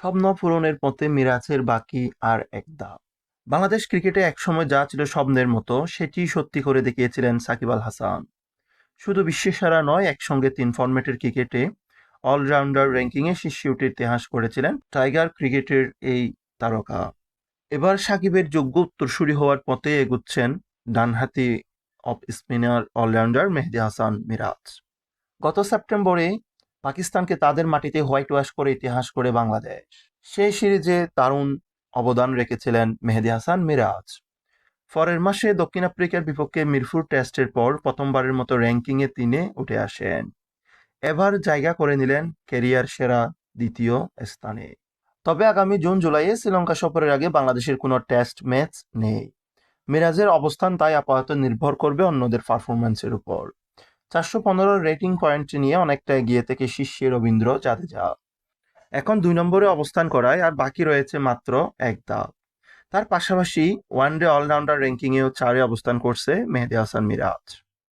স্বপ্ন পূরণের পথে মিরাজের বাকি আর এক ধাপ বাংলাদেশ ক্রিকেটে একসময় যা ছিল স্বপ্নের মতো সেটি সত্যি করে দেখিয়েছিলেন সাকিব আল হাসান। শুধু বিশ্বসেরা নয়, একসঙ্গে তিন ফরম্যাটের ক্রিকেটে অলরাউন্ডার র্যাঙ্কিংয়ে শীর্ষে ইতিহাস করেছিলেন টাইগার ক্রিকেটের এই তারকা। এবার সাকিবের যোগ্য উত্তরসূরি হওয়ার পথে এগুচ্ছেন ডানহাতি off spinner allrounder Mehedi Hasan Miraz. গত সেপ্টেম্বরে পাকিস্তানকে তাদের মাটিতে হোয়াইট ওয়াশ করে ইতিহাস করে বাংলাদেশ। সেই সিরিজে দারুণ অবদান রেখেছিলেন মেহেদি হাসান মিরাজ। পরের মাসে দক্ষিণ আফ্রিকার বিপক্ষে মিরপুর টেস্টের পর প্রথমবারের মতো র্যাঙ্কিংয়ে তিনে উঠে আসেন। এবার জায়গা করে নিলেন ক্যারিয়ার সেরা দ্বিতীয় স্থানে। তবে আগামী জুন, জুলাইয়ে শ্রীলঙ্কা সফরের আগে বাংলাদেশের কোনো টেস্ট ম্যাচ নেই। মিরাজের অবস্থান তাই আপাতত নির্ভর করবে অন্যদের পারফরম্যান্সের উপর। চারশো পনেরো রেটিং পয়েন্ট নিয়ে অনেকটা এগিয়ে থেকে শীর্ষে রবীন্দ্র জাদেজা এখন দুই নম্বরে অবস্থান করায় আর বাকি রয়েছে মাত্র এক ধাপ তার পাশাপাশি ওয়ান ডে অলরাউন্ডার র্যাঙ্কিংয়েও চারে অবস্থান করছে মেহেদি হাসান মিরাজ।